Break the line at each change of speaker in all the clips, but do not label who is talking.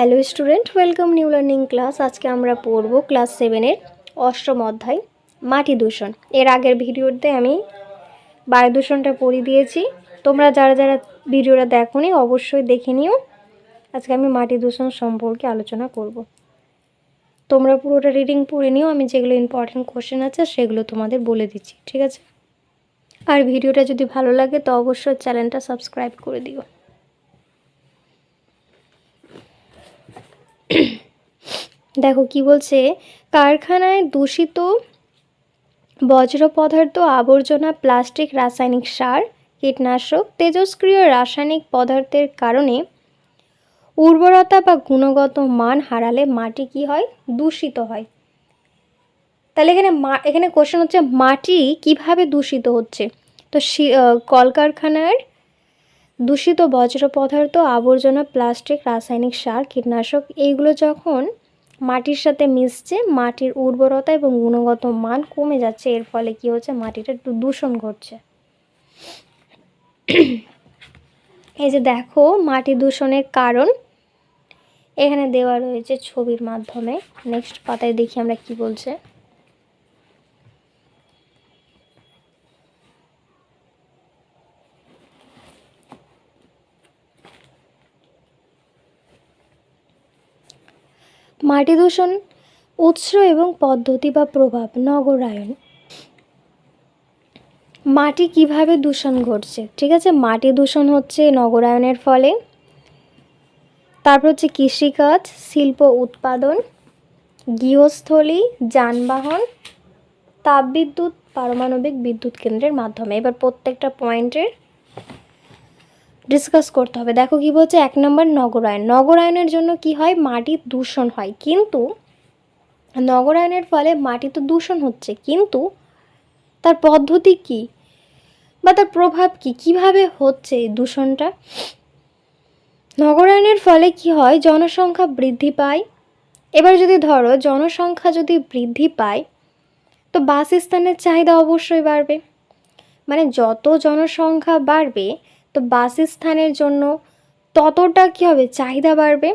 Hello student, welcome new learning class. আজকে আমরা পড়ব ক্লাস সেভেনের অষ্টম অধ্যায়, মাটি দূষণ। এর আগের ভিডিওতে আমি বায়ু দূষণটা পড়িয়ে দিয়েছি। তোমরা যারা যারা ভিডিওটা দেখোনি, অবশ্যই দেখে নিও। আজকে আমি মাটি দূষণ সম্পর্কে আলোচনা করব। তোমরা পুরোটা রিডিং পড়ে নিও, আমি যেগুলো ইম্পর্টেন্ট কোশ্চেন আছে, সেগুলো তোমাদের বলে দিচ্ছি, ঠিক আছে? আর ভিডিওটা যদি ভালো লাগে, তো অবশ্যই চ্যানেলটা সাবস্ক্রাইব করে দিও। দেখো কি বলছে? কারখানায় দূষিত বজ্র পদার্থ, আবর্জনা, প্লাস্টিক, রাসায়নিক সার, কীটনাশক, তেজস্ক্রিয় রাসায়নিক পদার্থের কারণে উর্বরতা বা গুণগত মান হারালে মাটি কি হয়? দূষিত হয়। তাহলে এখানে এখানে কোশ্চেন হচ্ছে, মাটি কীভাবে দূষিত হচ্ছে? তো কলকারখানার দূষিত বজ্র পদার্থ, আবর্জনা, প্লাস্টিক, রাসায়নিক সার, কীটনাশক, এইগুলো যখন মাটির সাথে মিশছে, মাটির উর্বরতা এবং গুণগত মান কমে যাচ্ছে, এর ফলে কি হচ্ছে? মাটিটা একটু দূষণ ঘটছে। এই যে দেখো, মাটি দূষণের কারণ। এখানে দেওয়া রয়েছে ছবির মাধ্যমে। নেক্সট পাতায় দেখি আমরা কি বলছে। মাটি দূষণ, উৎস এবং পদ্ধতি বা প্রভাব নগরায়ন। মাটি কীভাবে দূষণ ঘটছে? ঠিক আছে? মাটি দূষণ হচ্ছে নগরায়নের ফলে। তারপর হচ্ছে কৃষিকাজ, শিল্প উৎপাদন, গৃহস্থলী, যানবাহন, তাপবিদ্যুৎ, পারমাণবিক বিদ্যুৎ কেন্দ্রের মাধ্যমে। এবার প্রত্যেকটা পয়েন্টের ডিসকাস করতে হবে। দেখো কি বলছে, এক নম্বর নগরায়ন। নগরায়নের জন্য কি হয়? মাটি দূষণ হয়। কিন্তু নগরায়নের ফলে মাটি তো দূষণ হচ্ছে। কিন্তু তার পদ্ধতি কি? বা তার প্রভাব কি? কীভাবে হচ্ছে এই দূষণটা? নগরায়নের ফলে কি হয়? জনসংখ্যা বৃদ্ধি পায়। এবার যদি ধরো, জনসংখ্যা যদি বৃদ্ধি পায়, তো বাসস্থানের চাহিদা অবশ্যই বাড়বে। মানে যত জনসংখ্যা বাড়বে তো বাসস্থানের জন্য ততটা কী হবে? চাহিদা বাড়বে?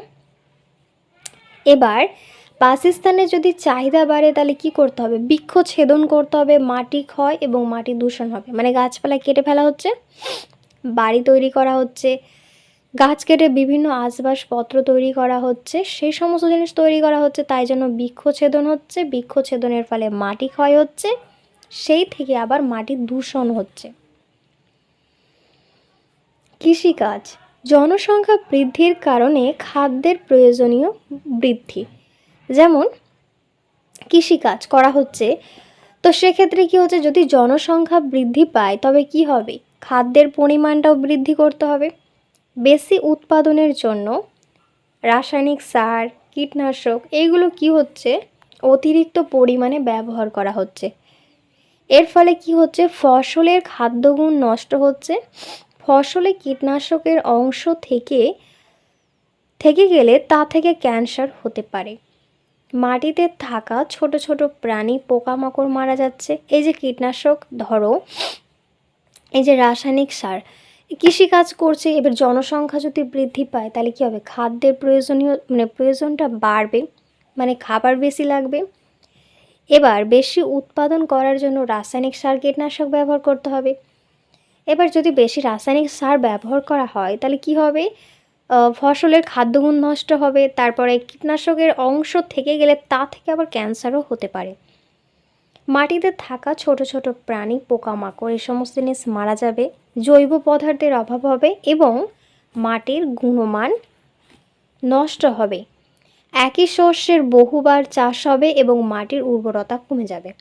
এবার বাসস্থানের যদি চাহিদা বাড়ে, তাহলে কি করতে হবে? বৃক্ষ ছেদন করতে হবে, মাটি ক্ষয় এবং মাটি দূষণ হবে। মানে গাছপালা কেটে ফেলা হচ্ছে, বাড়ি তৈরি করা হচ্ছে, গাছ কেটে বিভিন্ন আসবাসপত্র তৈরি করা হচ্ছে সেই সমস্ত জিনিস তৈরি করা হচ্ছে, তাই জন্য বৃক্ষছেদন হচ্ছে বৃক্ষ ছেদনের ফলে মাটি ক্ষয় হচ্ছে, সেই থেকে আবার মাটি দূষণ হচ্ছে। কৃষিকাজ, জনসংখ্যা বৃদ্ধির কারণে খাদ্যের প্রয়োজনীয় বৃদ্ধি। যেমন, কৃষিকাজ করা হচ্ছে, তো সেক্ষেত্রে কি হচ্ছে, যদি জনসংখ্যা বৃদ্ধি পায়, তবে কি হবে? খাদ্যের পরিমাণটাও বৃদ্ধি করতে হবে। বেশি উৎপাদনের জন্য রাসায়নিক সার, কীটনাশক এইগুলো কি হচ্ছে? অতিরিক্ত পরিমাণে ব্যবহার করা হচ্ছে। এর ফলে কি হচ্ছে? ফসলের খাদ্যগুণ নষ্ট হচ্ছে। ফসলে কীটনাশকের অংশ থেকে থেকে গেলে তা থেকে ক্যান্সার হতে পারে। মাটিতে থাকা ছোট ছোট প্রাণী পোকামাকড় মারা যাচ্ছে। এই যে কীটনাশক, ধরো, এই যে রাসায়নিক সার, কৃষিকাজ করছে, এবার জনসংখ্যা যদি বৃদ্ধি পায়, তাহলে কী হবে? খাদ্যের প্রয়োজনীয় মানে প্রয়োজনটা বাড়বে মানে খাবার বেশি লাগবে। এবার বেশি উৎপাদন করার জন্য রাসায়নিক সার কীটনাশক ব্যবহার করতে হবে। এবার যদি বেশি রাসায়নিক সার ব্যবহার করা হয়, তাহলে কি হবে? ফসলের খাদ্যগুণ নষ্ট হবে, তারপরে কীটনাশকের অংশ থেকে গেলে তা থেকে আবার ক্যান্সারও হতে পারে। মাটিতে থাকা ছোট ছোট প্রাণী, পোকামাকড়, এই সমস্ত জিনিস মারা যাবে, জৈব পদার্থের অভাব হবে এবং মাটির গুণমান নষ্ট হবে। একই শস্যের বহুবার চাষ হবে এবং মাটির উর্বরতা কমে যাবে।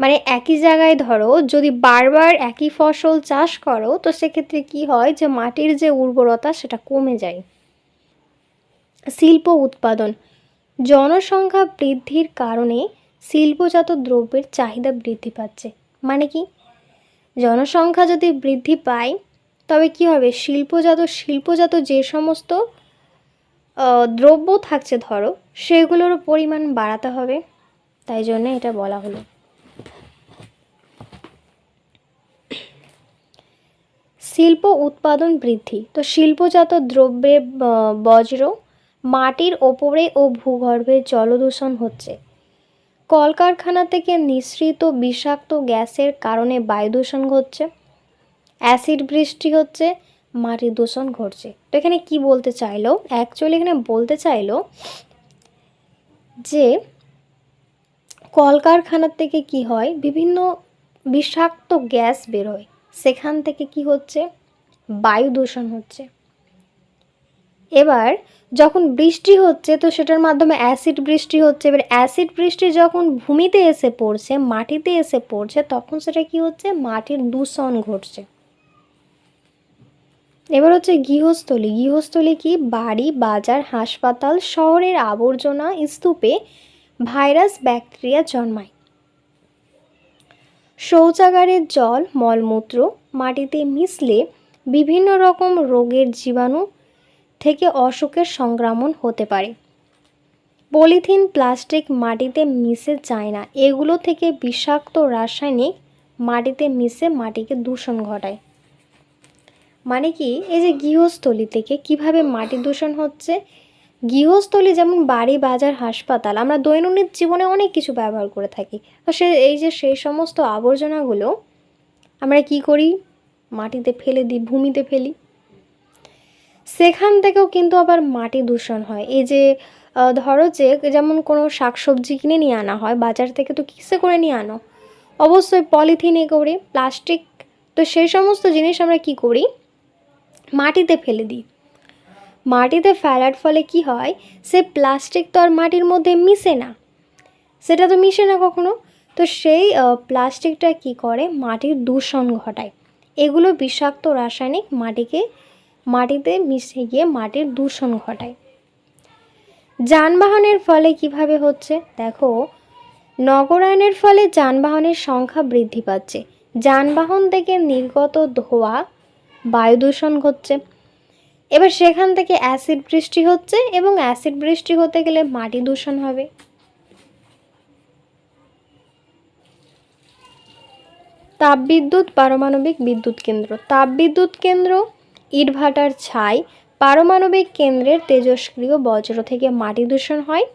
মানে একই জায়গায় ধরো, যদি বারবার একই ফসল চাষ করো, তো সেক্ষেত্রে কি হয় যে মাটির যে উর্বরতা সেটা কমে যায়। শিল্প উৎপাদন। জনসংখ্যা বৃদ্ধির কারণে শিল্পজাত দ্রব্যের চাহিদা বৃদ্ধি পাচ্ছে। মানে কি? জনসংখ্যা যদি বৃদ্ধি পায়, তবে কি হবে? শিল্পজাত শিল্পজাত যে সমস্ত দ্রব্য থাকছে ধরো সেগুলোরও পরিমাণ বাড়াতে হবে। তাই জন্য এটা বলা হলো। শিল্প উৎপাদন বৃদ্ধি। তো শিল্পজাত দ্রব্যে বজ্র, মাটির ওপরে ও ভূগর্ভে জলদূষণ হচ্ছে। কলকারখানা থেকে নিঃসৃত বিষাক্ত গ্যাসের কারণে বায়ু দূষণ ঘটছে। অ্যাসিড বৃষ্টি হচ্ছে, মাটি দূষণ ঘটছে। তো এখানে কি বলতে চাইলো? অ্যাকচুয়ালি এখানে বলতে চাইলো যে, কলকারখানার থেকে কি হয়? বিভিন্ন বিষাক্ত গ্যাস বেরোয় সেখান থেকে কি হচ্ছে? বায়ু দূষণ হচ্ছে। এবার যখন বৃষ্টি হচ্ছে, তো সেটার মাধ্যমে অ্যাসিড বৃষ্টি হচ্ছে। এবার অ্যাসিড বৃষ্টি যখন ভূমিতে এসে পড়ছে, মাটিতে এসে পড়ছে, তখন সেটা কি হচ্ছে? মাটির দূষণ ঘটছে। এবার হচ্ছে গৃহস্থলী। গৃহস্থলী কি? বাড়ি, বাজার, হাসপাতাল, শহরের আবর্জনা স্তূপে ভাইরাস, ব্যাকটেরিয়া জন্মায়। শৌচাগারের জল, মলমূত্র, মাটিতে মিশলে বিভিন্ন রকম রোগের জীবাণু থেকে অসুখের সংক্রমণ হতে পারে। পলিথিন, প্লাস্টিক মাটিতে মিশে যায় না। এগুলো থেকে বিষাক্ত রাসায়নিক মাটিতে মিশে মাটিকে দূষণ ঘটায়। মানে কি? এই যে গৃহস্থলী থেকে কীভাবে মাটি দূষণ হচ্ছে? গৃহস্থলী যেমন বাড়ি, বাজার, হাসপাতাল, আমরা দৈনন্দিন জীবনে অনেক কিছু ব্যবহার করে থাকি। তো সে, এই যে সেই সমস্ত আবর্জনাগুলো আমরা কি করি? মাটিতে ফেলে দিই, ভূমিতে ফেলি। সেখান থেকেও কিন্তু আবার মাটি দূষণ হয়। এই যে ধরো যে, যেমন কোনো শাকসবজি কিনে নিয়ে আনা হয়, বাজার থেকে তো কিসে করে নিয়ে আনো? অবশ্যই পলিথিনে করে, প্লাস্টিক, তো সেই সমস্ত জিনিস আমরা কি করি? মাটিতে ফেলে দিই। মাটিতে ফেলার ফলে কি হয়? সে প্লাস্টিক তো আর মাটির মধ্যে মিশে না। সেটা তো মিশে না কখনো। তো সেই প্লাস্টিকটা কি করে? মাটির দূষণ ঘটায়। এগুলো বিষাক্ত রাসায়নিক মাটিকে, মাটিতে মিশে গিয়ে মাটির দূষণ ঘটায়। যানবাহনের ফলে কীভাবে হচ্ছে? দেখো, নগরায়নের ফলে যানবাহনের সংখ্যা বৃদ্ধি পাচ্ছে। যানবাহন থেকে নির্গত ধোঁয়া, বায়ু দূষণ ঘটছে। এবার সেখান থেকে অ্যাসিড বৃষ্টি হচ্ছে এবং অ্যাসিড বৃষ্টি হতে গেলে মাটি দূষণ হবে। তাপবিদ্যুৎ, পারমাণবিক বিদ্যুৎ কেন্দ্র। তাপবিদ্যুৎ কেন্দ্র, ইটভাটার ছাই, পারমাণবিক কেন্দ্রের তেজস্ক্রিয় বজ্র থেকে মাটি দূষণ হয়।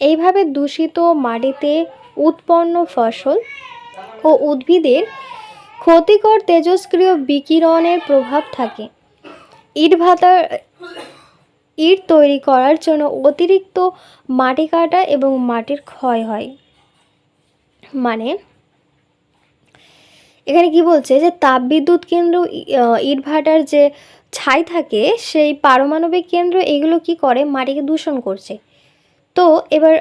এইভাবে দূষিত মাটিতে উৎপন্ন ফসল ও উদ্ভিদের ক্ষতিকর তেজস্ক্রিয় বিকিরণের প্রভাব থাকে। ইট ভাতার ইট তৈরি করার জন্য অতিরিক্ত মাটি কাটা এবং মাটির ক্ষয় হয়। মানে এখানে কি বলছে যে তাপবিদ্যুৎ কেন্দ্র ই- আহ, ইটভাটার যে ছাই থাকে সেই পারমাণবিক কেন্দ্র এগুলো কি করে? মাটিকে দূষণ করছে। তো এবার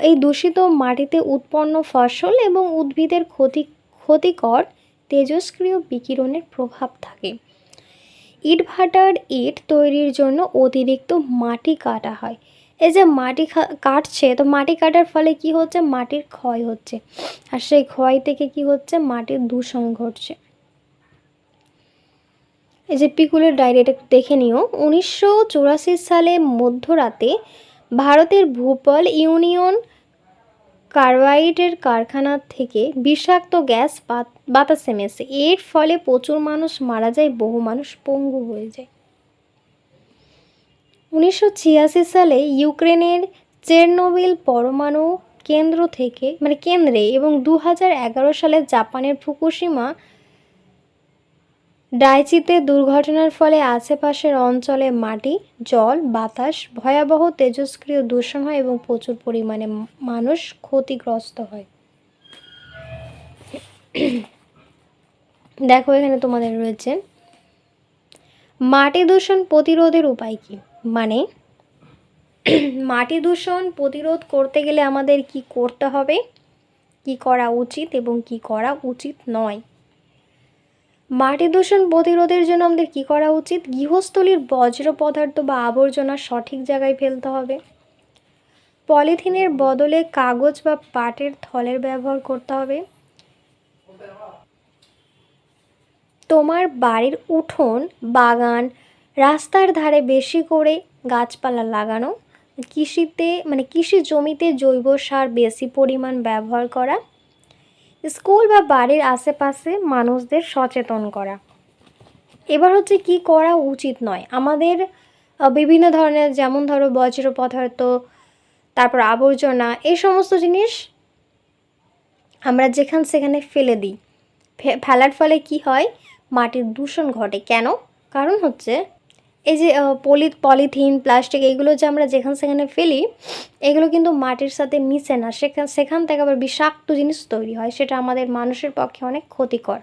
এই দূষিত মাটিতে উৎপন্ন ফসল এবং উদ্ভিদের ক্ষতি ক্ষতিকর তেজস্ক্রিয় বিকিরণের প্রভাব থাকে। ইটভাটার ইট তৈরির জন্য অতিরিক্ত মাটি কাটা হয়। এই যে মাটি কাটছে, তো মাটি কাটার ফলে কি হচ্ছে? মাটির ক্ষয় হচ্ছে। আর সেই ক্ষয় থেকে কি হচ্ছে? মাটির দূষণ ঘটছে। এই যে পিকুলের ডায়েরিটা একটু দেখে নিও। উনিশশো চুরাশি সালে মধ্যরাতে ভারতের ভূপাল ইউনিয়ন কার্বাইডের কারখানা থেকে বিষাক্ত গ্যাস বাতাসে মেশে এর ফলে প্রচুর মানুষ মারা যায়, বহু মানুষ পঙ্গু হয়ে যায়। উনিশশো ছিয়াশি সালে ইউক্রেনের চেরনোবিল পরমাণু কেন্দ্র থেকে মানে কেন্দ্রে এবং দু হাজার এগারো সালে জাপানের ফুকুশিমা ডাইচিতে দুর্ঘটনার ফলে আশেপাশের অঞ্চলে মাটি, জল, বাতাস, ভয়াবহ তেজস্ক্রিয় দূষণ হয় এবং প্রচুর পরিমাণে মানুষ ক্ষতিগ্রস্ত হয়। দেখো, এখানে তোমাদের রয়েছে। মাটি দূষণ প্রতিরোধের উপায় কি? মানে মাটি দূষণ প্রতিরোধ করতে গেলে আমাদের কি করতে হবে? কি করা উচিত এবং কি করা উচিত নয়? মাটি দূষণ প্রতিরোধের জন্য আমাদের কি করা উচিত? গৃহস্থলীর বজ্র পদার্থ বা আবর্জনা সঠিক জায়গায় ফেলতে হবে। পলিথিনের বদলে কাগজ বা পাটের থলের ব্যবহার করতে হবে। তোমার বাড়ির উঠোন, বাগান, রাস্তার ধারে বেশি করে গাছপালা লাগানো, কৃষিতে মানে কৃষি জমিতে জৈব সার বেশি পরিমাণ ব্যবহার করা স্কুল বা বাড়ির আশেপাশে মানুষদের সচেতন করা। এবার হচ্ছে কি করা উচিত নয়। আমাদের বিভিন্ন ধরনের যেমন ধরো বজ্র পদার্থ, তারপর আবর্জনা, এই সমস্ত জিনিস আমরা যেখান সেখানে ফেলে দিই। ফেলার ফলে কি হয়? মাটির দূষণ ঘটে। কেন? কারণ হচ্ছে এই যে পলি, পলিথিন, প্লাস্টিক এগুলো যে আমরা যেখান সেখানে ফেলি, এগুলো কিন্তু মাটির সাথে মিশে না। সেখান সেখান থেকে আবার বিষাক্ত জিনিস তৈরি হয়, সেটা আমাদের মানুষের পক্ষে অনেক ক্ষতিকর।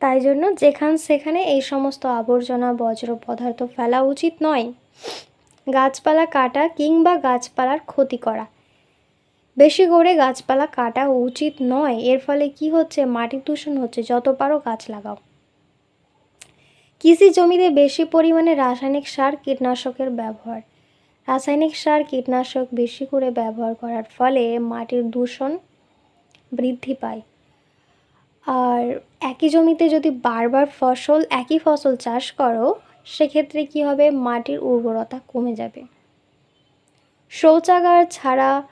তাই জন্য যেখান সেখানে এই সমস্ত আবর্জনা, বজ্র পদার্থ ফেলা উচিত নয়। গাছপালা কাটা কিংবা গাছপালার ক্ষতি করা। বেশি করে গাছপালা কাটা উচিত নয়। এর ফলে কি হচ্ছে? মাটি দূষণ হচ্ছে। যত পারো গাছ লাগাও। কৃষি জমিতে বেশি পরিমাণে রাসায়নিক সার কীটনাশকের ব্যবহার। রাসায়নিক সার, কীটনাশক বেশি করে ব্যবহার করার ফলে মাটির দূষণ বৃদ্ধি পায়। আর একই জমিতে যদি বারবার ফসল, একই ফসল চাষ করো, সেক্ষেত্রে কি হবে? মাটির উর্বরতা কমে যাবে। শৌচাগার ছাড়া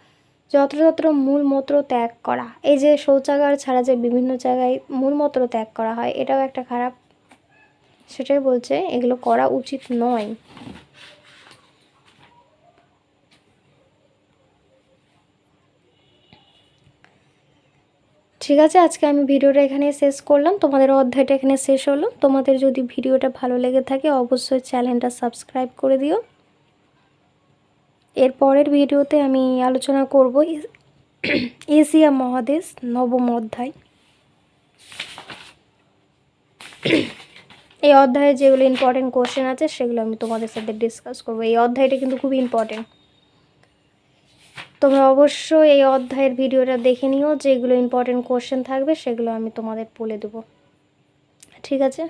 যত্রতত্র মূলমূত্র ত্যাগ করা। এই যে শৌচাগার ছাড়া যে বিভিন্ন জায়গায় মূলমূত্র ত্যাগ করা হয়, এটাও একটা খারাপ সেটাই বলছে, এগুলো করা উচিত নয়। ঠিক আছে, আজকে আমি ভিডিওটা এখানে শেষ করলাম। তোমাদের অধ্যায়টা এখানে শেষ হলো। তোমাদের যদি ভিডিওটা ভালো লেগে থাকে, অবশ্যই চ্যানেলটা সাবস্ক্রাইব করে দিও। এর পরের ভিডিওতে আমি আলোচনা করব এশিয়া মহাদেশ নবম অধ্যায়। এই অধ্যায়ে যেগুলো ইম্পর্টেন্ট কোশ্চেন আছে, সেগুলো আমি তোমাদের সাথে ডিসকাস করব। এই অধ্যায়টা কিন্তু খুব ইম্পর্টেন্ট তোমরা অবশ্যই এই অধ্যায়ের ভিডিওটা দেখে নিও, যেগুলো ইম্পর্টেন্ট কোশ্চেন থাকবে, সেগুলো আমি তোমাদের বলে দেবো। ঠিক আছে?